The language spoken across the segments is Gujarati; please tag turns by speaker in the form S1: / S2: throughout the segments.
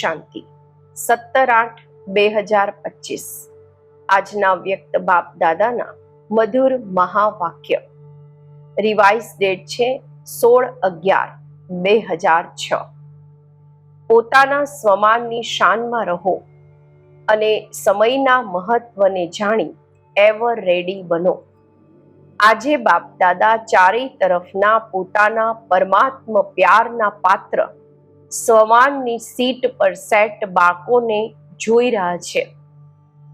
S1: શાંતિ. સત્તર આઠ, બે હજાર પચીસ. આજના વ્યક્ત બાપ દાદાના મધુર મહાવાક્ય. રિવાઇઝ ડેટ છે સોળ અગિયાર, બે હજાર છ. પોતાના સ્વમાનની શાનમાં રહો અને સમયના મહત્વને જાણી એવર રેડી બનો. આજે બાપ દાદા ચારેય તરફના પોતાના પરમાત્મ પ્યારના પાત્ર સ્વમાનની સીટ પર સેટ બાળકોને જોઈ રહ્યા છે.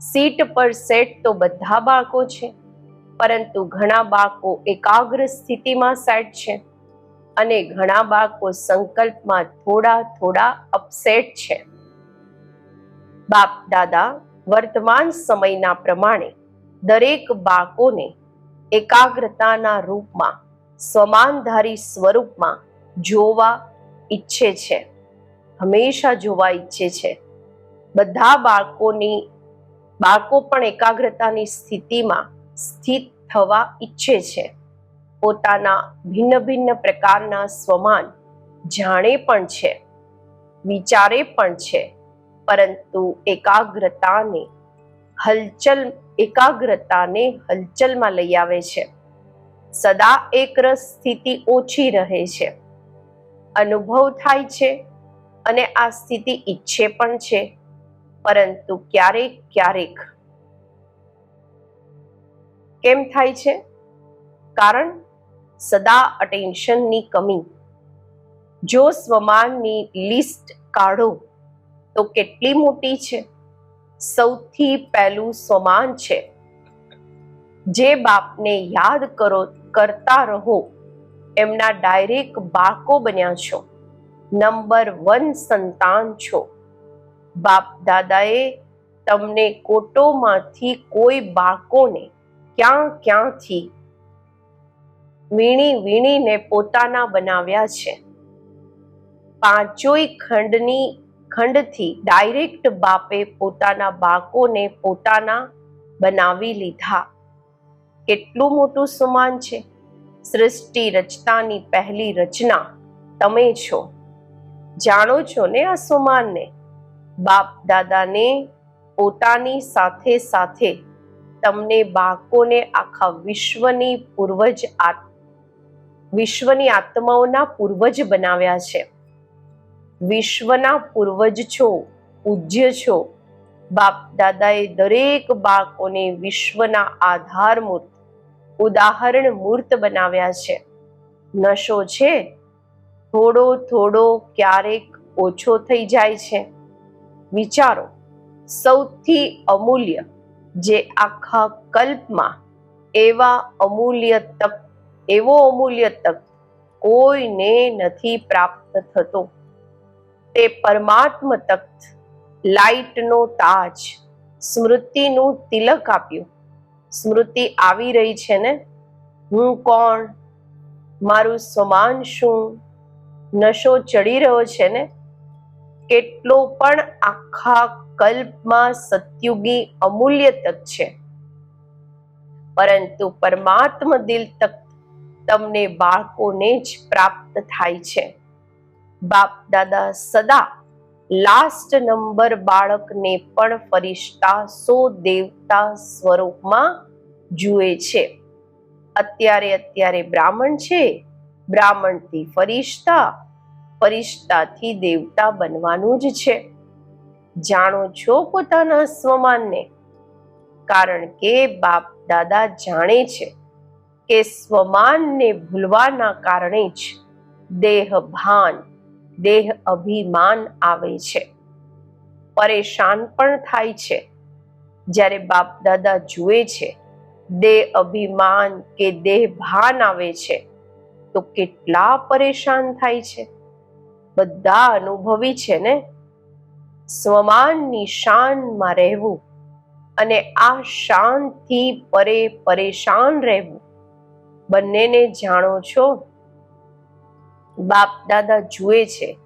S1: સીટ પર સેટ તો બધા બાળકો છે, પરંતુ ઘણા બાળકો એકાગ્ર સ્થિતિમાં સેટ છે અને ઘણા બાળકો સંકલ્પમાં થોડા થોડા અપસેટ છે. બાપ, દાદા, વર્તમાન સમયના પ્રમાણે દરેક બાળકોને એકાગ્રતાના રૂપમાં, સમાનધારી સ્વરૂપમાં જોવા ઈચ્છે છે. હંમેશા જોવા ઈચ્છે છે. બધા બાળકોની, બાળકો પણ એકાગ્રતાની સ્થિતિમાં સ્થિત થવા ઈચ્છે છે. પોતાના ભિન્ન ભિન્ન પ્રકારના સ્વમાન જાણે પણ છે, વિચારે પણ છે, પરંતુ એકાગ્રતાને હલચલ, એકાગ્રતાને હલચલમાં લઈ આવે છે. સદા એકરસ સ્થિતિ ઓછી રહે છે. અનુભવ થાય છે અને આ સ્થિતિ ઈચ્છે પણ છે, પરંતુ ક્યારેક ક્યારેક કેમ થાય છે? કારણ સદા અટેન્શનની કમી. જો સ્વમાનની લિસ્ટ કાઢો, તો કેટલી મોટી છે? સૌથી પહેલું સ્વમાન છે. જે બાપને યાદ કરો, કરતા રહો. એમના ડાયરેક્ટ બાળકો બન્યા છો. નંબર વન સંતાન છો. બાપ દાદાએ તમને કોટોમાંથી કોઈ બાળકોને ક્યાં ક્યાંથી વીણી વીણીને પોતાના બનાવ્યા છે. પાંચોય ખંડની ખંડથી ડાયરેક્ટ બાપે પોતાના બાળકોને પોતાના બનાવી લીધા. કેટલું મોટું સુમાન છે? સૃષ્ટિ રચતાની પહેલી રચના તમે છો. જાણો છો ને આ સુમાનને? બાપ દાદાને પોતાની સાથે સાથે તમને બાળકોને આખા વિશ્વની પૂર્વજ વિશ્વની આત્માઓના પૂર્વજ બનાવ્યા છે. વિશ્વના પૂર્વજ છો, પૂજ્ય છો. બાપ દાદાએ દરેક બાળકોને વિશ્વના આધાર મૂર્ત ઉદાહરણ મૂર્ત બનાવ્યા છે. નશો છે, થોડો થોડો ક્યારેક ઓછો થઈ જાય છે. વિચારો, સૌથી અમૂલ્ય જે આખા કલ્પમાં એવા અમૂલ્ય તક એવો અમૂલ્ય તક કોઈને નથી પ્રાપ્ત થતો. તે પરમાત્મ તખ્ત લાઈટનો તાજ, સ્મૃતિનું તિલક આપ્યું. સ્મૃતિ આવી રહી છે ને? હું કોણ? મારું સમાન શું? નશો ચડી રહ્યો છે ને? કેટલો પણ આખા કલ્પમાં સત્યુગી અમૂલ્ય તક છે. પરંતુ પરમાત્મ દિલ તક તમને બાળકોને જ પ્રાપ્ત થાય છે. બાપ દાદા સદા લાસ્ટ નંબર બાળકને પણ ફરિશ્તા સો દેવતા સ્વરૂપમાં જુએ છે. અત્યારે અત્યારે બ્રાહ્મણ છે. બ્રાહ્મણથી ફરિશ્તા, ફરિશ્તાથી દેવતા બનવાનું જ છે. જાણો છો પોતાના સ્વમાનને? કારણ કે બાપ દાદા જાણે છે કે સ્વમાનને ભૂલવાના કારણે જ દેહ ભાન દેહ અભિમાન આવે છે. પરેશાન પણ થાય છે. જ્યારે બાપ દાદા જુએ છે, દેહ અભિમાન કે દેહ ભાન આવે છે તો કેટલા પરેશાન થાય છે. બધા અનુભવી છે ને? સ્વમાનની શાનમાં રહેવું અને આ શાનથી પરે પરેશાન રહેવું. બંનેને જાણો છો? બાપ દાદા જુએ છે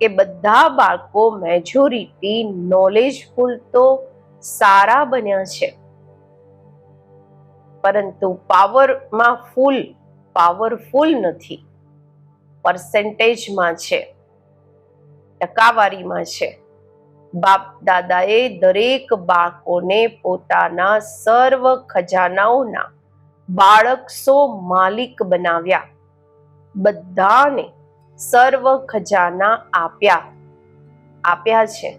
S1: કે બધા બાળકો મેજોરિટી નોલેજફુલ તો સારા બન્યા છે. પરંતુ પાવરમાં ફૂલ પાવરફુલ નથી. પર્સેન્ટેજમાં છે. ટકાવારીમાં છે. બાપ દાદાએ દરેક બાળકોને પોતાના સર્વ ખજાનાઓના બાળકસો માલિક બનાવ્યા. બધાને સર્વ ખજાના આપ્યા. આપ્યા છે.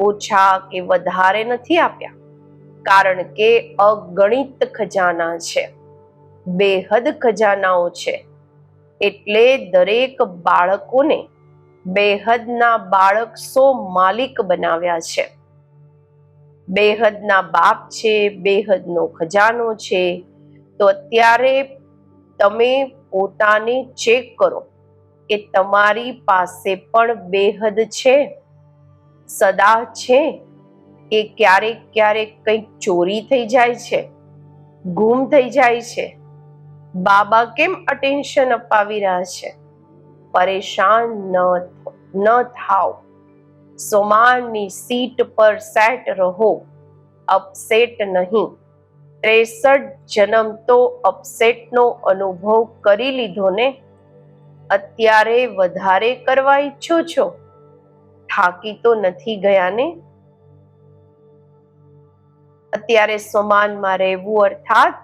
S1: ઓછા કે વધારે નથી આપ્યા. કારણ કે અગણિત ખજાના છે. બેહદ ખજાનાઓ છે. એટલે દરેક બાળકોને બેહદના બાળક સો માલિક બનાવ્યા છે. બેહદના બાપ છે, બેહદનો ખજાનો છે. તો અત્યારે તમે પોતાને ચેક કરો કે તમારી પાસે પણ બેહદ છે, સદા છે કે ક્યારેક ક્યારેક કંઈક ચોરી થઈ જાય છે, ગુમ થઈ જાય છે, બાબા કેમ અટેન્શન અપાવી રહ્યા છે? પરેશાન ન ન થાવ સોમાનની સીટ પર સેટ રહો અપસેટ નહીં. ત્રેસઠ જન્મ તો અપસેટનો અનુભવ કરી લીધો ને? અત્યારે વધારે કરવા ઈચ્છો છો? થાકી તો નથી ગયા ને? અત્યારે સમાનમાં રહેવું અર્થાત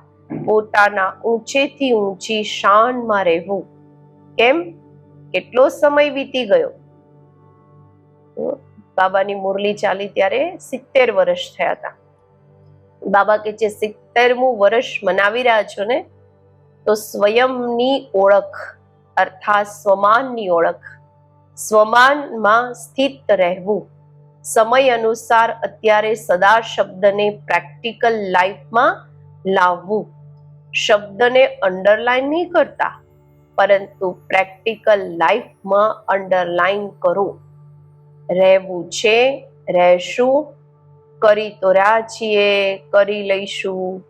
S1: પોતાના ઊંચેથી ઊંચી શાનમાં રહેવું. કેમ? કેટલો સમય વીતી ગયો? બાબાની મુરલી ચાલી ત્યારે સિત્તેર વર્ષ થયા હતા. બાબા કે જે સિત્તેરમું વર્ષ મનાવી રહ્યા છો ને, તો સ્વયંની ઓળખ, અર્થાત સ્વમાનની ઓળખ, સ્વમાનમાં સ્થિત રહેવું, સમય અનુસાર અત્યારે સદા શબ્દને પ્રેક્ટિકલ લાઈફમાં લાવવું, શબ્દને અંડરલાઈન નહીં કરતા, પરંતુ પ્રેક્ટિકલ લાઈફમાં અંડરલાઈન કરો. રહેવું છે, રહેશું કરી તો રહ્યા કરી લઈશું.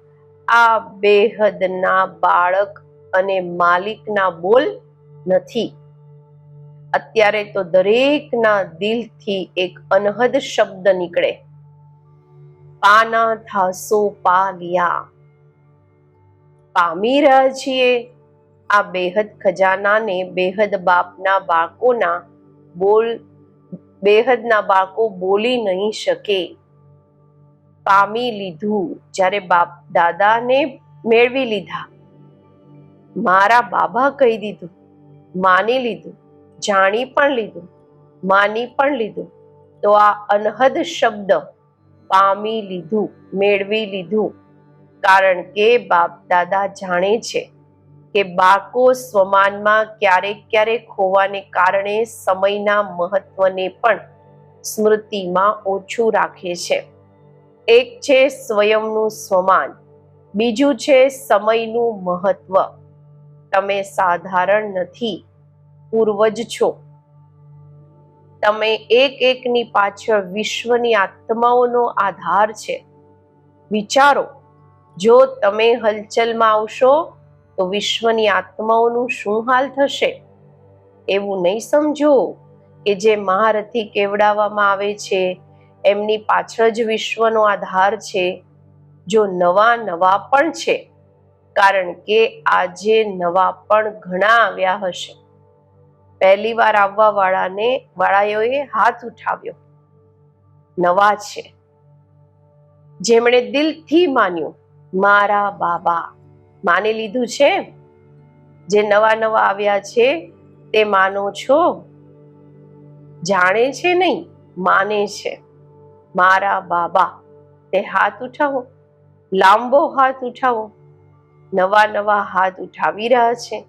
S1: આ બેહદના બાળક અને માલિકના બોલ નથી. અત્યારે તો દરેકના દિલથી એક અનહદ શબ્દ નીકળે. પાના થાસો પાલિયા. પામી રહ્યા છીએ. આ બેહદ ખજાનાને, બેહદ બાપના બાળકોના બોલ, બેહદના બાળકો બોલી નહીં શકે. પામી લીધું. જ્યારે બાપ દાદાને મેળવી લીધા. મારા બાબા કહી દીધું. માની લીધું. જાણી પણ લીધું. માની પણ લીધું. તો આ અનહદ શબ્દ પામી લીધું, મેળવી લીધું. કારણ કે બાપ દાદા જાણે છે કે બાકો સ્વમાનમાં ક્યારેક ક્યારેક હોવાને કારણે સમયના મહત્વને પણ સ્મૃતિમાં ઓછું રાખે છે. એક છે સ્વયંનું સ્વમાન, બીજું છે સમયનું મહત્વ. તમે સાધારણ નથી, પૂર્વજ છો. તમે એક એકની પાછળ વિશ્વની આત્માઓનો આધાર છે. વિચારો, જો તમે હલચલમાં આવશો, તો વિશ્વની આત્માઓનું શું હાલ થશે? એવું નહીં સમજો કે જે મહારથી કેવડાવવામાં આવે છે એમની પાછળ જ વિશ્વનો આધાર છે, જો નવા નવા પણ છે, કારણ કે આજે નવા પણ ઘણા આવ્યા હશે. પહેલી વાર આવવા વાળાને, વાળાઓએ હાથ ઉઠાવ્યો. નવા છે. જેમણે દિલથી માન્યું, મારા બાબા. માની લીધું છે જે નવા નવા આવ્યા છે, તે માનો છો? જાણે છે નહીં, માને છે. મારા બાબા, તે હાથ ઉઠાવો, લાંબો હાથ ઉઠાવો. નવા નવા હાથ ઉઠાવી રહ્યા છે.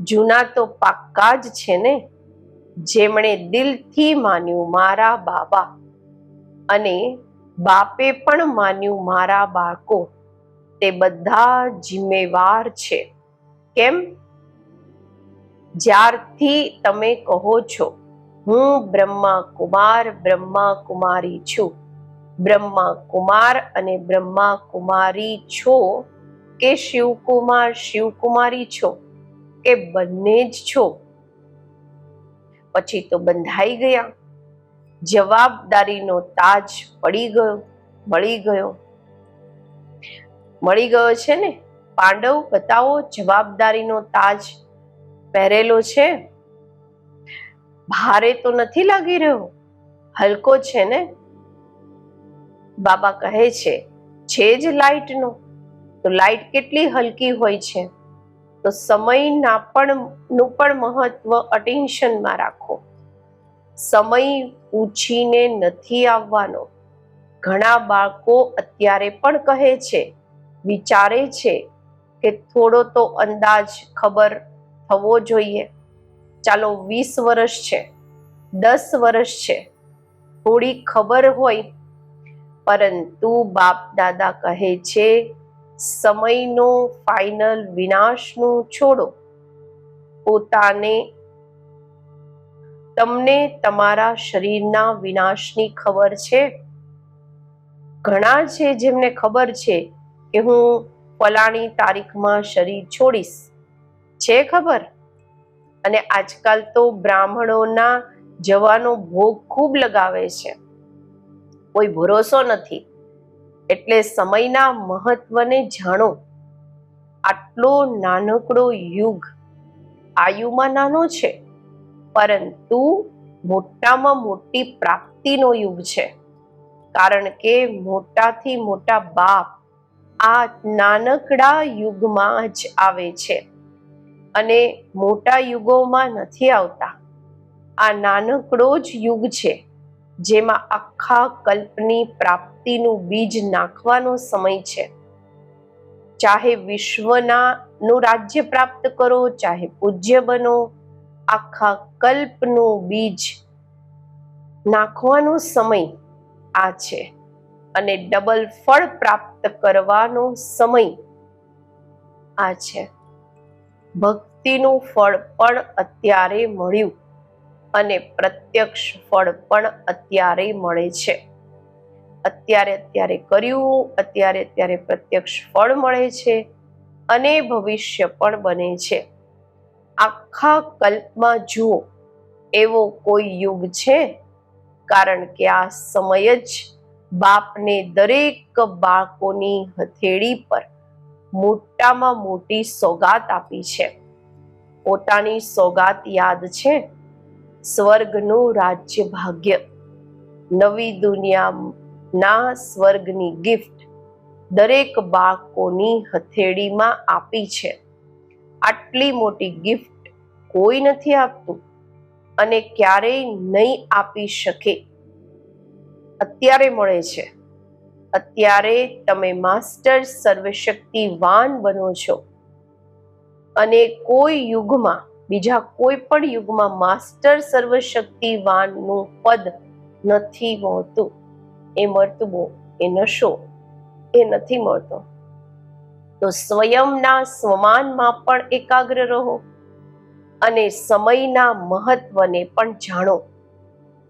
S1: જૂના તો પાક્કા જ છે ને? જેમણે દિલથી માન્યું મારા બાબા અને બાપે પણ માન્યું મારા બાળકો, તે બધા જિમ્મેવાર છે. કેમ? જ્યારથી તમે કહો છો હું બ્રહ્મા કુમાર બ્રહ્મા કુમારી છું. બ્રહ્મા કુમાર અને બ્રહ્મા કુમારી છો કે શિવકુમાર, શિવકુમારી છો કે બંને જ છો? પછી તો બંધાઈ ગયા. જવાબદારીનો તાજ પડી ગયો, મળી ગયો. મળી ગયો છે ને? પાંડવ બતાવો, જવાબદારીનો તાજ પહેરેલો છે? ભારે તો નથી લાગી રહ્યો? હલકો છે ને? બાબા કહે છે છે જ લાઈટનો તો લાઈટ કેટલી હલકી હોય છે? તો સમયના પણ નું પણ મહત્વ અટેન્શનમાં રાખો. સમય પૂછીને નથી આવવાનો. ઘણા બાળકો અત્યારે પણ કહે છે, વિચારે છે કે થોડો તો અંદાજ ખબર થવો જોઈએ. ચાલો વીસ વર્ષ છે, દસ વર્ષ છે, થોડી ખબર હોય, પરંતુ બાપ દાદા કહે છે, સમયનો ફાઇનલ વિનાશનું છોડો. પોતાને, તમને તમારા શરીરના વિનાશની ખબર છે. ઘણા છે જેમને ખબર છે કે હું ફલાણી તારીખમાં શરીર છોડીશ. છે ખબર? અને આજકાલ તો બ્રાહ્મણોના જવાનો ભોગ ખૂબ લગાવે છે. કોઈ ભરોસો નથી. એટલે સમયના મહત્વને જાણો. આટલો નાનકડો યુગ આયુમાં નાનો છે. પરંતુ મોટામાં મોટી પ્રાપ્તિનો યુગ છે. કારણ કે મોટાથી મોટા બાપ આ નાનકડા યુગમાં જ આવે છે. અને મોટા યુગોમાં નથી આવતા. આ નાનકડો જ યુગ છે, જેમાં આખા કલ્પની પ્રાપ્તિનું બીજ નાખવાનો સમય છે. ચાહે વિશ્વના નું રાજ્ય પ્રાપ્ત કરો, ચાહે પૂજ્ય બનો, આખા કલ્પનું બીજ નાખવાનો સમય આ છે અને ડબલ ફળ પ્રાપ્ત કરવાનો સમય આ છે. ભક્તિનું ફળ પણ અત્યારે મળ્યું અને પ્રત્યક્ષ ફળ પણ અત્યારે મળે છે. અત્યારે અત્યારે કર્યું, અત્યારે અત્યારે પ્રત્યક્ષ ફળ મળે છે અને ભવિષ્ય પણ બને છે. આખા કલ્પમાં જુઓ, એવો કોઈ યુગ છે? કારણ કે આ સમય જ બાપને દરેક બાળકોની હથેળી પર મોટામાં મોટી સોગાત આપી છે. પોતાની સોગાત યાદ છે? સ્વર્ગનું રાજ્ય ભાગ્ય. નવી દુનિયાના સ્વર્ગની ગિફ્ટ દરેક બાળકોની હથેળીમાં આપી છે. આટલી મોટી ગિફ્ટ કોઈ નથી આપતું અને ક્યારેય નહીં આપી શકે. અત્યારે મળે છે. અત્યારે તમે માસ્ટર સર્વશક્તિવાન બનો છો. અને કોઈ યુગમાં, બીજા કોઈ પણ યુગમાં માસ્ટર સર્વશક્તિવાનનું પદ નથી મળતું. એ મળતું એ નશો, એ નથી મળતો. તો સ્વયંના સ્વમાનમાં પણ એકાગ્ર રહો અને સમયના મહત્વને પણ જાણો.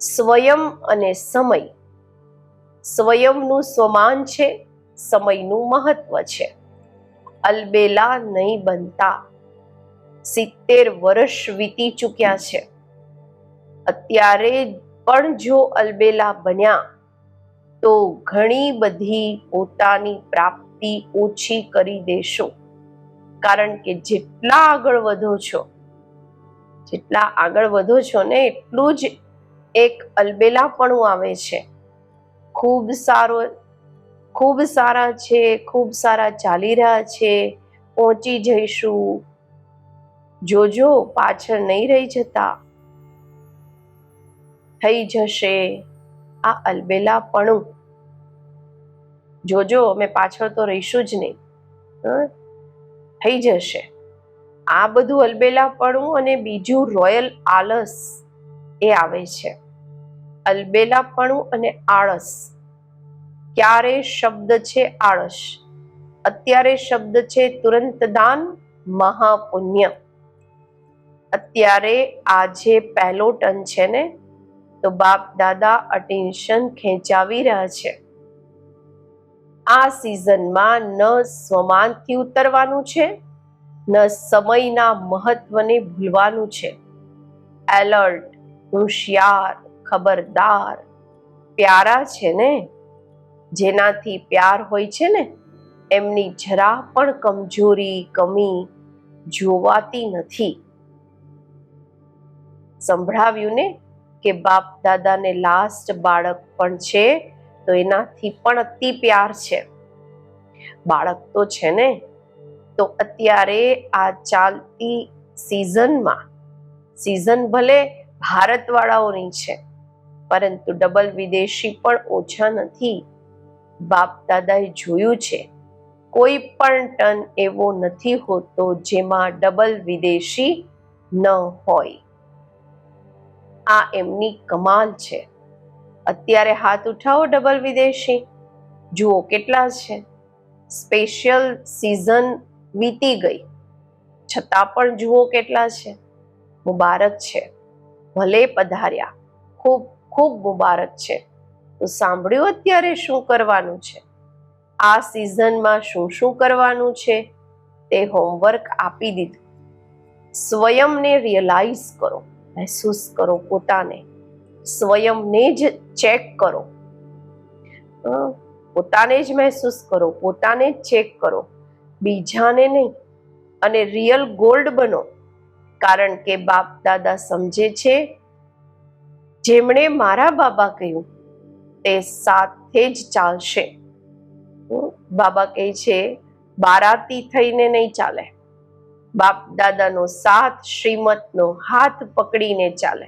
S1: સ્વયં અને સમય સ્વયંનું સ્વમાન છે, સમયનું મહત્વ છે. અલબેલા નહીં બનતા સિત્તેર વર્ષ વીતી ચૂક્યા છે. અત્યારે પણ જો અલબેલા બન્યા, તો ઘણી બધી પોતાની પ્રાપ્તિ ઓછી કરી દેશો. કારણ કે જેટલા આગળ વધો છો, જેટલા આગળ વધો છો ને, એટલું જ એક અલબેલાપણું આવે છે. ખૂબ સારો, ખૂબ સારા છે, ખૂબ સારા ચાલી રહ્યા છે. પહોંચી જઈશું. જોજો, પાછળ નહીં રહી જતા. થઈ જશે. આ અલબેલાપણું. જોજો, અમે પાછળ તો રહીશું જ નહીં? થઈ જશે. આ બધું અલબેલાપણું અને બીજું રોયલ આલસ એ આવે છે. અલબેલાપણું અને આળસ. ક્યારે શબ્દ છે આળસ? અત્યારે શબ્દ છે તુરંત દાન મહાપુણ્ય. અત્યારે આજે પહેલો ટન છે ને, તો બાપ દાદા અટેન્શન ખેંચાવી રહ્યા છે. આ સિઝનમાં ન સ્વમાનથી ઉતરવાનું છે, ન સમયના મહત્વને ભૂલવાનું છે. એલર્ટ હોશિયાર ખબરદાર. પ્યારા છે ને? જેનાથી પ્યાર હોય છે ને, એમની જરા પણ કમજોરી, કમી જોવાતી નથી. સંભળાવ્યું ને કે બાપ દાદાને લાસ્ટ બાળક પણ છે, તો એનાથી પણ અતિ પ્યાર છે. બાળક તો છે ને? તો અત્યારે આ ચાલતી સિઝનમાં સિઝન ભલે ભારતવાળાઓની છે પરંતુ ડબલ વિદેશી પણ ઓછા નથી. બાપ દાદાએ જોયું છે, કોઈ પણ ટન એવો નથી હોતો જેમાં ડબલ વિદેશી ન હોય. આ એમની કમાલ છે. અત્યારે હાથ ઉઠાવો ડબલ વિદેશી. જુઓ કેટલા છે. સ્પેશિયલ સિઝન વીતી ગઈ. છતાં પણ જુઓ કેટલા છે. મુબારક છે. ભલે પધાર્યા. ખૂબ ખૂબ મુબારક છે. તો સાંભળ્યું અત્યારે શું કરવાનું છે? આ સિઝનમાં શું શું કરવાનું છે? તે હોમવર્ક આપી દીધું. સ્વયંને રિયલાઇઝ કરો, મહેસૂસ કરો પોતાને. સ્વયંને જ ચેક કરો. પોતાને જ મહેસૂસ કરો, પોતાને જ ચેક કરો. બીજાને નહીં, અને રિયલ ગોલ્ડ બનો. કારણ કે બાપ દાદા સમજે છે જેમણે મારા બાબા કહ્યું, તે સાથે જ ચાલશે. બાબા કહે છે, બારાતી થઈને નહીં ચાલે. બાપ દાદાનો સાથ, શ્રીમતનો હાથ પકડીને ચાલે.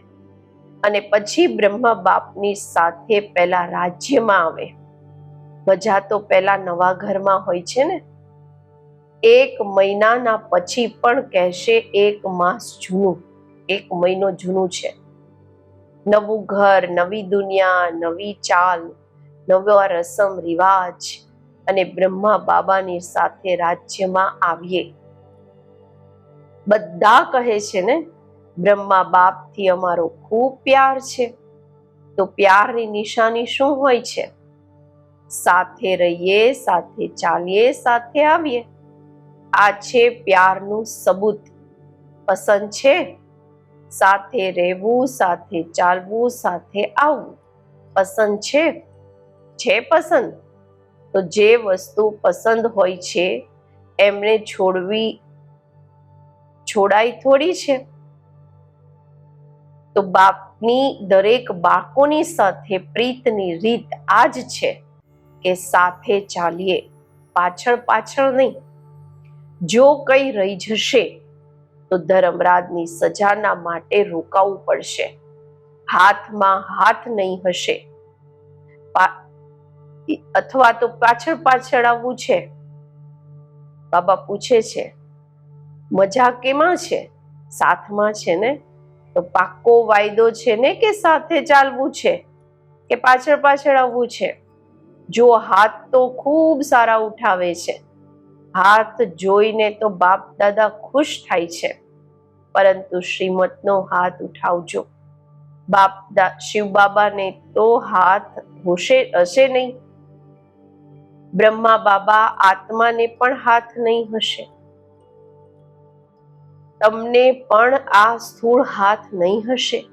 S1: અને પછી બ્રહ્મા બાપની સાથે પહેલા રાજ્યમાં આવે. મજા તો પહેલા નવા ઘરમાં હોય છે ને? એક મહિનાના પછી પણ કહેશે, એક માસ જૂનું, એક મહિનો જૂનું છે. નવું ઘર, નવી દુનિયા, નવી ચાલ, નવા રસમ, રિવાજ અને બ્રહ્મા બાબાની સાથે રાજ્યમાં આવીએ. બધા કહે છે ને, બ્રહ્મા બાપથી અમારો ખૂબ પ્યાર છે. તો પ્યારની નિશાની શું હોય છે? સાથે રહીએ, સાથે ચાલીએ, સાથે આવીએ. આ છે પ્યારનું સબૂત. પસંદ છે? સાથે રહેવું, સાથે ચાલવું, સાથે આવવું. પસંદ છે? છે પસંદ? તો જે વસ્તુ પસંદ હોય છે, એમને છોડવી, છોડાઈ થોડી છે. તો બાપની દરેક બાળકોની સાથે પ્રીતની રીત આ જ છે કે સાથે ચાલીએ, પાછળ પાછળ નહીં. જો કઈ રહી જશે તો ધર્મરાજની સજાના માટે રોકાવું પડશે. હાથમાં હાથ નહીં હશે. અથવા તો પાછળ પાછળ આવવું છે. બાબા પૂછે છે, મજા કેમાં છે? સાથમાં છે ને? તો પાક્કો વાયદો છે ને કે સાથે ચાલવું છે? કે પાછળ પાછળ આવવું છે? જો હાથ તો ખૂબ સારા ઉઠાવે છે. હાથ જોઈને તો બાપ દાદા ખુશ થાય છે. પરંતુ શ્રીમતનો હાથ ઉઠાવજો. બાપ શિવ બાબાને તો હાથ હોશે, હશે નહીં. બ્રહ્મા બાબા આત્માને પણ હાથ નહીં હશે. તમને પણ આ સ્થૂળ હાથ નહીં હશે.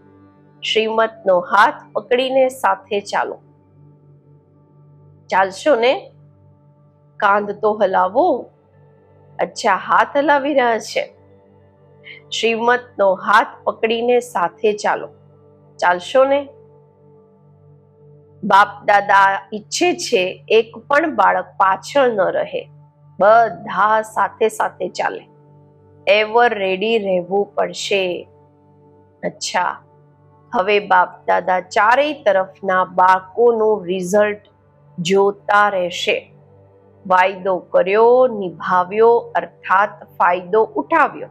S1: શ્રીમતનો હાથ પકડીને સાથે ચાલો. ચાલશો ને? કાંધ તો હલાવો. અચ્છા હાથ હલાવી રહ્યા છે. શ્રીમતનો હાથ પકડીને સાથે ચાલો. ચાલશો ને? બાપ દાદા ઈચ્છે છે એક પણ બાળક પાછળ ન રહે. બધા સાથે સાથે ચાલે. એવર રેડી રહેવું પડશે. અચ્છા. હવે બાપ દાદા ચારેય તરફના બાળકોનું રિઝલ્ટ જોતા રહેશે. વાયદો કર્યો, નિભાવ્યો, અર્થાત ફાયદો ઉઠાવ્યો.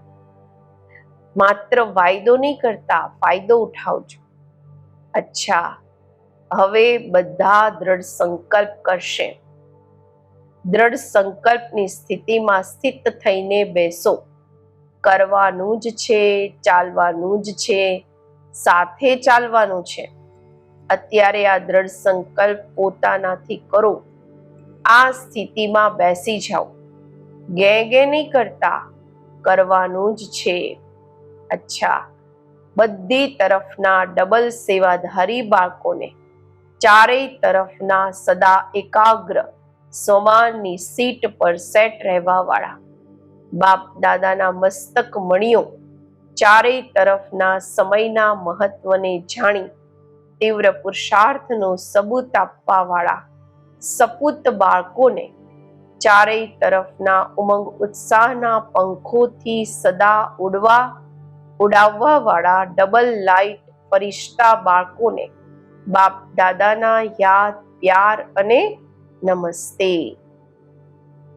S1: માત્ર વાયદો નહીં કરતા, ફાયદો ઉઠાવજો. અચ્છા, હવે બધા દ્રઢ સંકલ્પ કરશે. દ્રઢ સંકલ્પની સ્થિતિમાં સ્થિત થઈને બેસો. કરવાનું જ છે, ચાલવાનું જ છે, સાથે ચાલવાનું છે. અત્યારે આ દ્રઢ સંકલ્પ પોતાનાથી કરો. આ સ્થિતિમાં બેસી જાઓ. ગે ગે નહીં કરતા કરવાનું જ છે. અચ્છા, બધી તરફના ડબલ સેવાધારી બાળકોને ચારેય તરફના સદા એકાગ્ર, સોમાનની સીટ પર સેટ રહેવા વાળા બાપ દાદાના મસ્તક મણિયો ચારેય તરફના સમયના મહત્વને જાણી તીવ્ર પુરુષાર્થનો સબૂત આપવા વાળા સપૂત બાળકોને ચારેય તરફના ઉમંગ ઉત્સાહના પંખોથી સદા ઉડવા ઉડાવવા વાળા ડબલ લાઇટ ફરિશ્તા બાળકોને બાપ દાદાના યાદ, પ્યાર અને નમસ્તે.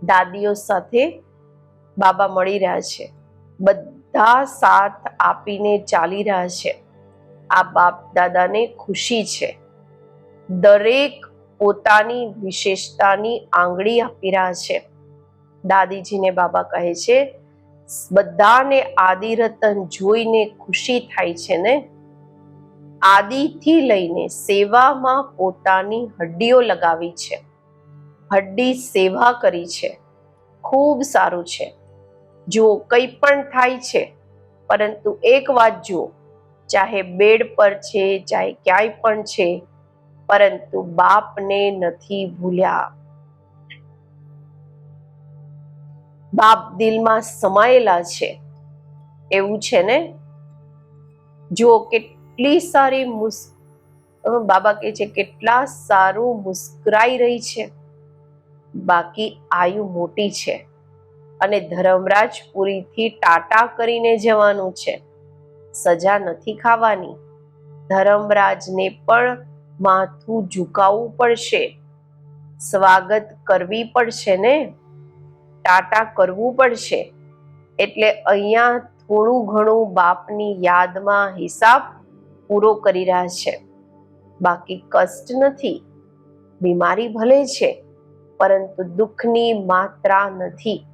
S1: દાદીઓ સાથે બાબા મળી રહ્યા છે. બધા સાથ આપીને ચાલી રહ્યા છે. આ બાપ દાદાને ખુશી છે. દરેક પોતાની વિશેષતાની આંગળી આપી રહ્યા છે. દાદીજીને બાબા કહે છે, બધાને આદિરતન જોઈને ખુશી થાય છે ને? આદિથી લઈને સેવામાં પોતાની હડ્ડીઓ લગાવી છે. હડ્ડી સેવા કરી છે. ખૂબ સારું છે. જો કંઈ પણ થાય છે. પરંતુ એક વાત જુઓ, ચાહે બેડ પર છે, ચાહે ક્યાંય પણ છે પરંતુ બાપને નથી ભૂલ્યા. બાપ દિલમાં સમાયેલા છે. એવું છે ને? જો કેટલી સારી મુસ બાબા કહે છે, કેટલા સારું મુસ્કરાઈ રહી છે. બાકી આયુ મોટી છે અને ધરમરાજપુરીથી ટાટા કરીને જવાનું છે. સજા નથી ખાવાની. ધરમરાજને પણ માથું ઝુકાવવું પડશે. સ્વાગત કરવી પડશે ને? ટાટા કરવું પડશે. એટલે અહીંયા થોડું ઘણું બાપની યાદમાં હિસાબ પૂરો કરી રહ્યા છે. બાકી કષ્ટ નથી. બીમારી ભલે છે, પરંતુ દુઃખની માત્રા નથી.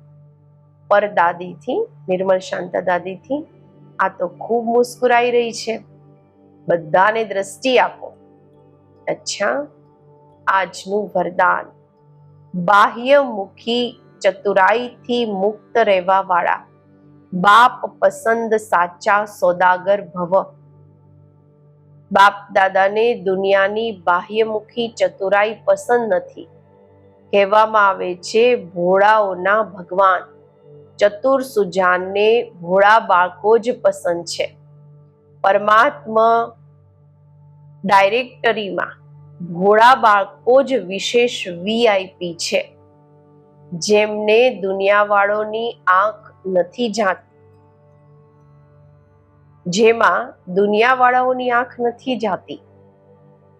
S1: પર દાદીથી, નિર્મલ શાંતા દાદીથી આ તો ખૂબ મુસ્કુરાઈ રહી છે. બધાને દ્રષ્ટિ આપો. અચ્છા, આજનું વરદાન. બાહ્યમુખી ચતુરાઈથી મુક્ત રહેવા વાળા બાપ પસંદ સાચા સોદાગર ભવ. બાપ દાદાને દુનિયાની બાહ્યમુખી ચતુરાઈ પસંદ નથી. કહેવામાં આવે છે, ભોળાઓના ભગવાન. ચતુર સુજાનને ભોળા બાળકો જ પસંદ છે. પરમાત્મા ડાયરેક્ટરીમાં ભોળા બાળકો જ વિશેષ વીઆઈપી છે. જેમને દુનિયાવાળોની આંખ નથી જાતી જેમાં દુનિયાવાળાઓની આંખ નથી જાતી.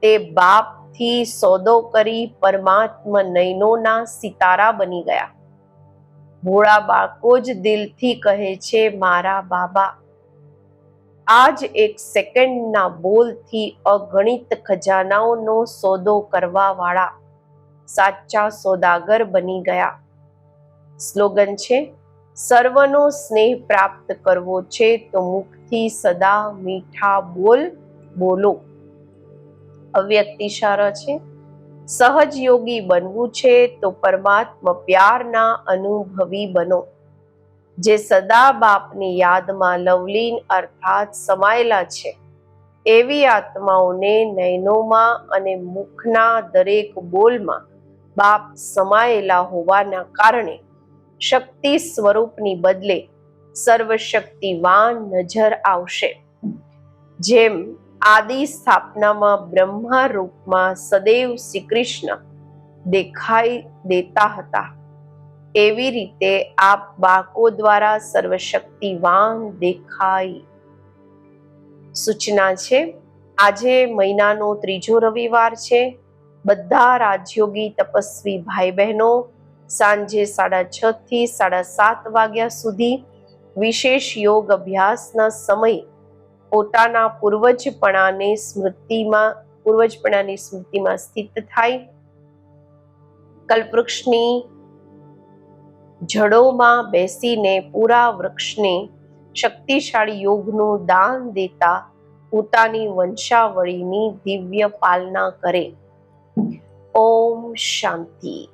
S1: તે બાપથી સોદો કરી પરમાત્મા નયનોના સિતારા બની ગયા. ભોળા બાળકો જ દિલથી કહે છે, મારા બાબા આજ એક સેકન્ડના બોલથી અગણિત ખજાનાઓનો સોદો કરવાવાળા સાચા સોદાગર બની ગયા. સ્લોગન છે, સર્વનો સ્નેહ પ્રાપ્ત કરવો છે તો મુખથી સદા મીઠા બોલ, બોલો. અવ્યક્ત ઇશારા છે, સહજ યોગી બનવું છે તો પરમાત્મા પ્યારના અનુભવી બનો. જે સદા બાપની યાદમાં લવલીન અર્થાત સમાયેલા છે. એવી આત્માઓને નયનોમાં અને મુખના દરેક બોલમાં બાપ સમાયેલા હોવાના કારણે શક્તિ સ્વરૂપની બદલે સર્વશક્તિવાન નજર આવશે. જેમ આદિ સ્થાપનામાં બ્રહ્મા રૂપમાં સદૈવ શ્રી કૃષ્ણ દેખાઈ દેતા હતા. એવી રીતે આપ બાકો દ્વારા સર્વશક્તિવાન દેખાય સૂચના છે, આજે મહિનાનો ત્રીજો રવિવાર છે. બધા રાજયોગી તપસ્વી ભાઈ બહેનો સાંજે સાડા છ થી સાડા સાત વાગ્યા સુધી વિશેષ યોગ અભ્યાસના સમય પોતાના પૂર્વજપણાને સ્મૃતિમાં, પૂર્વજપણાની સ્મૃતિમાં સ્થિત થાય. કલ્પવૃક્ષની જડોમાં બેસીને પૂરા વૃક્ષને શક્તિશાળી યોગનું દાન દેતા પોતાની વંશાવળીની દિવ્ય પાલના કરે. ઓમ શાંતિ.